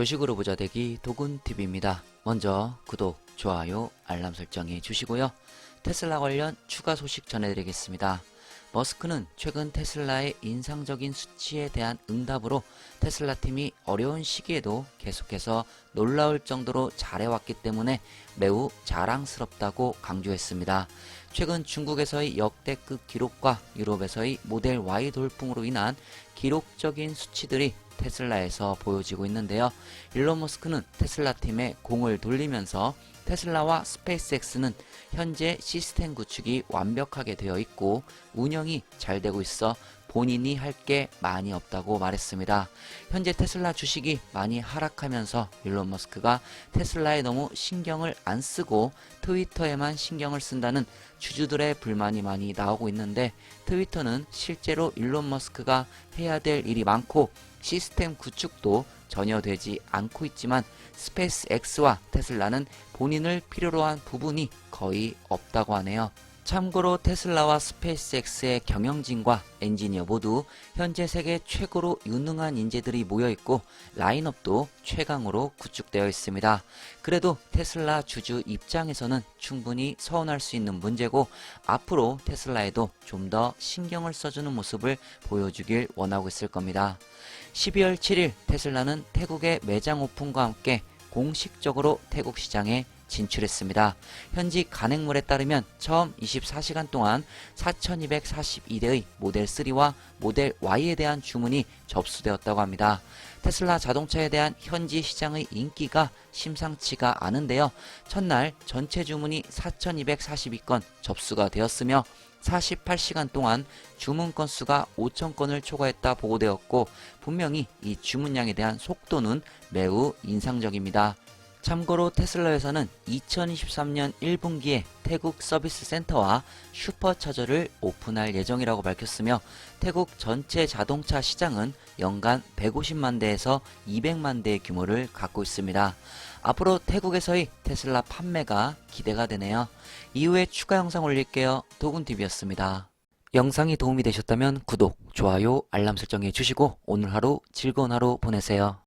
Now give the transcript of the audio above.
조식으로 부자 되기 도군TV입니다. 먼저 구독, 좋아요, 알람 설정해 주시고요. 테슬라 관련 추가 소식 전해드리겠습니다. 머스크는 최근 테슬라의 인상적인 수치에 대한 응답으로 테슬라 팀이 어려운 시기에도 계속해서 놀라울 정도로 잘해왔기 때문에 매우 자랑스럽다고 강조했습니다. 최근 중국에서의 역대급 기록과 유럽에서의 모델 Y 돌풍으로 인한 기록적인 수치들이 테슬라에서 보여지고 있는데요. 일론 머스크는 테슬라 팀에 공을 돌리면서 테슬라와 스페이스X는 현재 시스템 구축이 완벽하게 되어 있고 운영이 잘 되고 있어 본인이 할 게 많이 없다고 말했습니다. 현재 테슬라 주식이 많이 하락하면서 일론 머스크가 테슬라에 너무 신경을 안 쓰고 트위터에만 신경을 쓴다는 주주들의 불만이 많이 나오고 있는데 트위터는 실제로 일론 머스크가 해야 될 일이 많고 시스템 구축도 전혀 되지 않고 있지만 스페이스 X와 테슬라는 본인을 필요로 한 부분이 거의 없다고 하네요. 참고로 테슬라와 스페이스X의 경영진과 엔지니어 모두 현재 세계 최고로 유능한 인재들이 모여 있고 라인업도 최강으로 구축되어 있습니다. 그래도 테슬라 주주 입장에서는 충분히 서운할 수 있는 문제고 앞으로 테슬라에도 좀 더 신경을 써주는 모습을 보여주길 원하고 있을 겁니다. 12월 7일 테슬라는 태국의 매장 오픈과 함께 공식적으로 태국 시장에 진출했습니다. 현지 간행물에 따르면 처음 24시간 동안 4242대의 모델 3와 모델 Y에 대한 주문이 접수되었다고 합니다. 테슬라 자동차에 대한 현지 시장의 인기가 심상치가 않은데요. 첫날 전체 주문이 4242건 접수가 되었으며 48시간 동안 주문 건수가 5천 건을 초과했다 보고되었고 분명히 이 주문량에 대한 속도는 매우 인상적입니다. 참고로 테슬라 회사는 2023년 1분기에 태국 서비스 센터와 슈퍼차저를 오픈할 예정이라고 밝혔으며 태국 전체 자동차 시장은 연간 150만 대에서 200만 대의 규모를 갖고 있습니다. 앞으로 태국에서의 테슬라 판매가 기대가 되네요. 이후에 추가 영상 올릴게요. 도군TV였습니다. 영상이 도움이 되셨다면 구독, 좋아요, 알람 설정해 주시고 오늘 하루 즐거운 하루 보내세요.